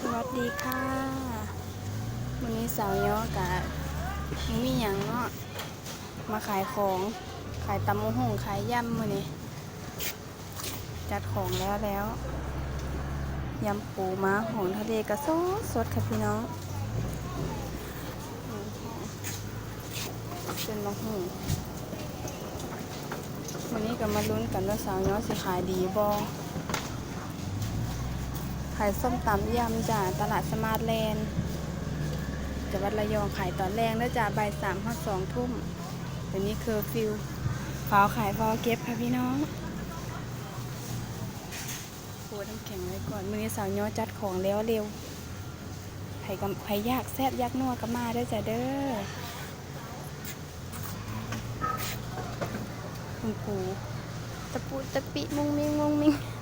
สวัสดีค่ะวันนี้สาวย้อกะมีหยังเนาะมาขายของขายตำมะฮุ่งขายยำมือนี้จัดของแล้วแล้วยำปูม้าหงทะเลกระสดสดค่ะพี่น้องเป็นมะฮุ่งวันนี้ก็มาลุ้นกันว่าสาวย้อสิขายดีบ่ายส้มตำยำจ้ะตลาดสมาร์ทแลนด์จังหวัดระยองขายตอนแรงแล้วจ้ะบ่ายสามถึงสองทุ่มเดี๋ยวนี้เคอฟิวฟ้าวขายฟ้าวเก็บค่ะพี่น้องโอ้น้ำแข็งไว้ก่อน มือสาวย้อจัดของแล้วเร็วไผ่กับไผ่ยากแซบยากนัวก็มาได้จ้ะเด้อคุณปูตะปูตะปิมุงมิงมุงมิงกุ้ง